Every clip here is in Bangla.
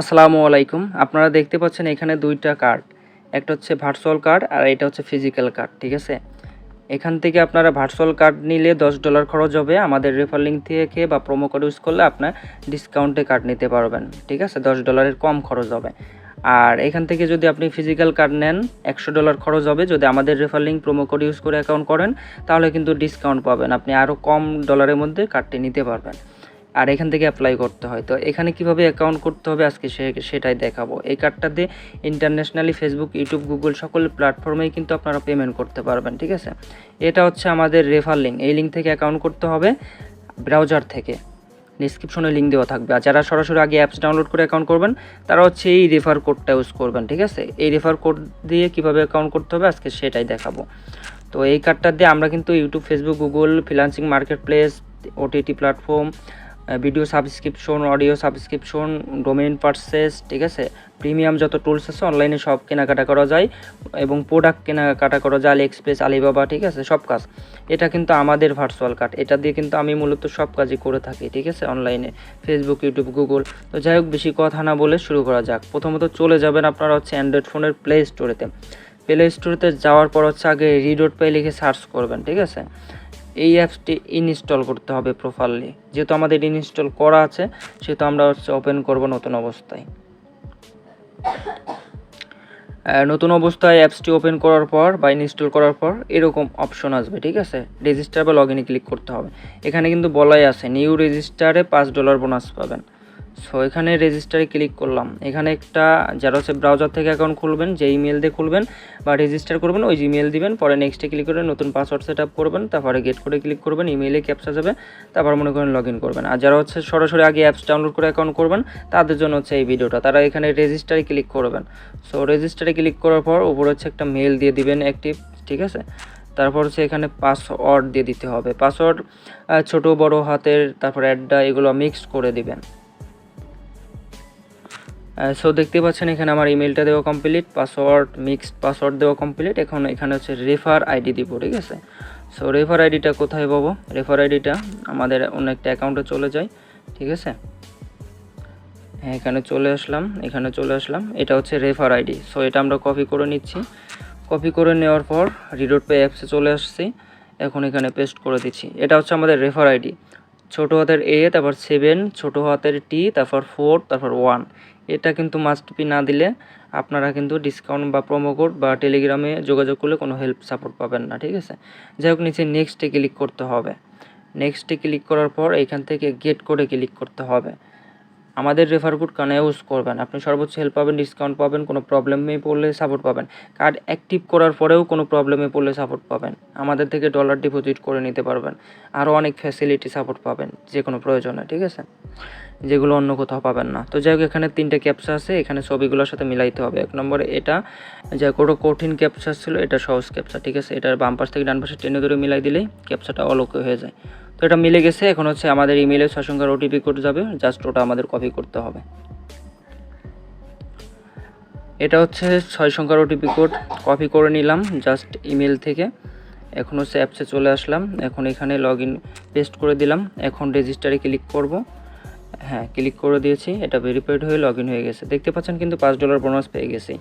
আসসালামু আলাইকুম। আপনারা দেখতে পাচ্ছেন এখানে দুইটা কার্ড। একটা হচ্ছে ভার্চুয়াল কার্ড আর এটা হচ্ছে ফিজিক্যাল কার্ড ঠিক আছে? এখান থেকে আপনারা ভার্চুয়াল কার্ড নিলে দশ ডলার খরচ হবে। আমাদের রেফার লিঙ্ক থেকে বা প্রোমো কোড ইউজ করলে আপনার ডিসকাউন্টে কার্ড নিতে পারবেন, ঠিক আছে? দশ ডলারের কম খরচ হবে। আর এখান থেকে যদি আপনি ফিজিক্যাল কার্ড নেন, একশো ডলার খরচ হবে। যদি আমাদের refer link promo code use করে অ্যাকাউন্ট করেন, তাহলে কিন্তু ডিসকাউন্ট পাবেন। আপনি আরও কম ডলারের মধ্যে কার্ডটি নিতে পারবেন। আর এখান থেকে অ্যাপ্লাই করতে হয়। তো এখানে কীভাবে অ্যাকাউন্ট করতে হবে আজকে সেটাই দেখাবো। এই কার্ডটা দিয়ে ইন্টারন্যাশনালি ফেসবুক ইউটিউব গুগল সকল প্ল্যাটফর্মেই কিন্তু আপনারা পেমেন্ট করতে পারবেন, ঠিক আছে? এটা হচ্ছে আমাদের রেফার লিঙ্ক এই লিঙ্ক থেকে অ্যাকাউন্ট করতে হবে ব্রাউজার থেকে। ডিসক্রিপশনে লিঙ্ক দেওয়া থাকবে। আর যারা সরাসরি আগে অ্যাপস ডাউনলোড করে অ্যাকাউন্ট করবেন, তারা হচ্ছে এই রেফার কোডটা ইউজ করবেন, ঠিক আছে? এই রেফার কোড দিয়ে কীভাবে অ্যাকাউন্ট করতে হবে আজকে সেটাই দেখাবো। তো এই কার্ডটা দিয়ে আমরা কিন্তু YouTube Facebook Google freelancing market place OTT platform video subscription audio subscription domain purchase ঠিক আছে? প্রিমিয়াম যত টুলস আছে অনলাইনে সব কেনাকাটা করা যায় এবং প্রোডাক্ট কেনাকাটা করা যায় আলি এক্সপ্রেস আলিবাবা ঠিক আছে? সব কাজ। এটা কিন্তু আমাদের ভার্চুয়াল কার্ড এটা দিয়ে কিন্তু আমি মূলত সব কাজই করে থাকি, ঠিক আছে? অনলাইনে ফেসবুক ইউটিউব গুগল তো যাই হোক, বেশি কথা না বলে শুরু করা যাক। প্রথমত চলে যাবেন আপনারা হচ্ছে অ্যান্ড্রয়েড ফোনের প্লে স্টোরেতে প্লে স্টোরেতে যাওয়ার পর হচ্ছে আগে রিডোট পে লিখে সার্চ করবেন, ঠিক আছে? এই অ্যাপসটি ইনস্টল করতে হবে প্রপারলি। যেহেতু আমাদের ইনস্টল করা আছে, সেহেতু আমরা হচ্ছে ওপেন করব নতুন অবস্থায়। নতুন অবস্থায় অ্যাপসটি ওপেন করার পর বা ইনস্টল করার পর এরকম অপশন আসবে, ঠিক আছে? রেজিস্টার বা লগ ক্লিক করতে হবে। এখানে কিন্তু বলাই আছে, নিউ রেজিস্টারে পাঁচ ডলার বোনাস পাবেন। সো এখানে রেজিস্টারে ক্লিক করলাম। এখানে একটা যারা ব্রাউজার থেকে অ্যাকাউন্ট খুলবেন, যে ইমেল দিয়ে খুলবেন বা রেজিস্টার করবেন, ওই জিমেল দিবেন, পরে নেক্সটে ক্লিক করে নতুন পাসওয়ার্ড সেট আপ করবেন, তারপরে গেট করে ক্লিক করবেন ইমেইলে ক্যাপচা যাবে, তারপর মনে করেন লগ ইন করবেন। আর যারা হচ্ছে সরাসরি আগে অ্যাপস ডাউনলোড করে অ্যাকাউন্ট করবেন, তাদের জন্য হচ্ছে এই ভিডিওটা তারা এখানে রেজিস্টারে ক্লিক করবেন। সো রেজিস্টারে ক্লিক করার পর উপরে হচ্ছে একটা মেল দিয়ে দিবেন অ্যাক্টিভ ঠিক আছে? তারপর হচ্ছে এখানে পাসওয়ার্ড দিয়ে দিতে হবে। পাসওয়ার্ড ছোট, বড়, হাতের, তারপর অ্যাডটা এগুলো মিক্স করে দিবেন। সো দেখতে পাচ্ছেন এখানে আমার ইমেলটা দেওয়া কমপ্লিট পাসওয়ার্ড মিক্সড পাসওয়ার্ড দেওয়া কমপ্লিট এখন এখানে হচ্ছে রেফার আইডি দিব, ঠিক আছে? সো রেফার আইডিটা কোথায় পাবো? রেফার আইডিটা আমাদের অন্য একটা অ্যাকাউন্টে চলে যায়, ঠিক আছে? হ্যাঁ এখানে চলে আসলাম, এখানে চলে আসলাম। এটা হচ্ছে রেফার আইডি সো এটা আমরা কপি করে নিচ্ছি। কপি করে নেওয়ার পর রিডোট পে অ্যাপসে চলে আসছি। এখন এখানে পেস্ট করে দিচ্ছি। এটা হচ্ছে আমাদের রেফার আইডি ছোটো হাতের এ তারপর সেভেন ছোটো হাতের টি তারপর ফোর তারপর ওয়ান এটা কিন্তু মাস্ট বি না দিলে আপনারা কিন্তু ডিসকাউন্ট বা প্রোমো কোড বা টেলিগ্রামে যোগাযোগ করলে কোনো হেল্প সাপোর্ট পাবেন না, ঠিক আছে? যাই হোক, নিচে নেক্সটে ক্লিক করতে হবে। নেক্সটে ক্লিক করার পর এখান থেকে গেট করে ক্লিক করতে হবে। আমাদের রেফার কোড কানে ইউজ করবেন। আপনি সর্বোচ্চ হেল্প পাবেন ডিসকাউন্ট পাবেন, কোনো প্রবলেমে পড়লে সাপোর্ট পাবেন। কার্ড অ্যাক্টিভ করার পরেও কোনো প্রবলেমে পড়লে সাপোর্ট পাবেন। আমাদের থেকে ডলার ডিপোজিট করে নিতে পারবেন। আরও অনেক ফ্যাসিলিটি সাপোর্ট পাবেন যে কোনো প্রয়োজনে, ঠিক আছে? যেগুলো অন্য কোথাও পাবেন না। তো যাই হোক, এখানে তিনটে ক্যাপচা আছে, এখানে ছবিগুলোর সাথে মিলাইতে হবে। এক নম্বরে এটা, যা কোনো কঠিন ক্যাপচা ছিল, এটা সহজ ক্যাপচা ঠিক আছে? এটার বাম পাশ থেকে ডান পাশে টেনে ধরে মিলাই দিলেই ক্যাপচাটা অলোকে হয়ে যায়। তো এটা মিলে গেছে। এখন হচ্ছে আমাদের ইমেলে ছয় সংখ্যার ওটিপি কোড যাবে। জাস্ট ওটা আমাদের কপি করতে হবে। এটা হচ্ছে ছয় সংখ্যার ওটিপি কোড কপি করে নিলাম জাস্ট ইমেল থেকে। এখন হচ্ছে অ্যাপসে চলে আসলাম। এখন এখানে লগ ইন পেস্ট করে দিলাম। এখন রেজিস্টারে ক্লিক করব। হ্যাঁ ক্লিক করে দিয়েছি। এটা ভেরিফাইড হয়ে লগ ইন হয়ে গেছে। দেখতে পাচ্ছেন কিন্তু পাঁচ ডলার বোনাস পেয়ে গেছি।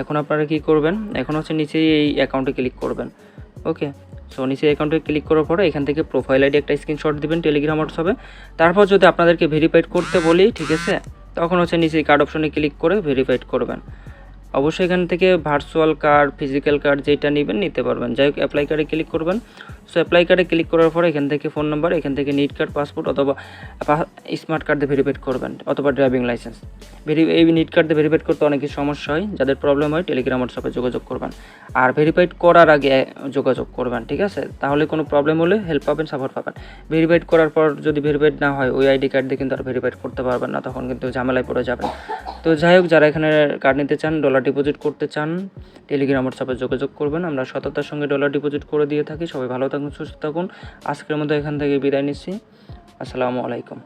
এখন আপনারা কি করবেন? এখন হচ্ছে নিচেই এই অ্যাকাউন্টে ক্লিক করবেন। ওকে সো নিচে অ্যাকাউন্টে ক্লিক করার পরে এখান থেকে প্রোফাইল আইডি একটা স্ক্রিনশট দেবেন টেলিগ্রাম হোয়াটসঅ্যাপে তারপর যদি আপনাদেরকে ভেরিফাইড করতে বলি, ঠিক আছে? তখন হচ্ছে নিচে কার্ড অপশনে ক্লিক করে ভেরিফাইড করবেন। অবশ্যই এখান থেকে ভার্চুয়াল কার্ড ফিজিক্যাল কার্ড যেটা নেবেন, নিতে পারবেন। যাই হোক অ্যাপ্লাই কার্ডে ক্লিক করবেন। সো অ্যাপ্লাই কার্ডে ক্লিক করার পরে এখান থেকে ফোন নাম্বার এখান থেকে N I D card passport অথবা স্মার্ট কার্ড দিয়ে ভেরিফাইড করবেন অথবা ড্রাইভিং লাইসেন্স এই নিট কার্ড দিয়ে ভেরিফাইড করতে অনেক সমস্যা হয়, যাদের প্রবলেম হয় টেলিগ্রাম হোয়াটসঅ্যাপে যোগাযোগ করবেন। আর ভেরিফাইড করার আগে যোগাযোগ করবেন, ঠিক আছে? তাহলে কোনো প্রবলেম হলে হেল্প পাবেন সাপোর্ট পাবেন। ভেরিফাইড করার পর যদি ভেরিফাইড না হয়, ওই আইডি কার্ড দিয়ে কিন্তু আর ভেরিফাইড করতে পারবেন না, তখন কিন্তু ঝামেলায় পড়ে যাবেন। তো যাই হোক, যারা এখানে কার্ড নিতে চান ডলার ডিপোজিট করতে চান টেলিগ্রাম হোয়াটসঅ্যাপে যোগাযোগ করবেন। আমরা সততার সঙ্গে ডলার ডিপোজিট করে দিয়ে থাকি। সবাই ভালো থাকুন সুস্থ থাকুন। আজকের মতো এখান থেকে বিদায় নিচ্ছি। আসসালামু আলাইকুম।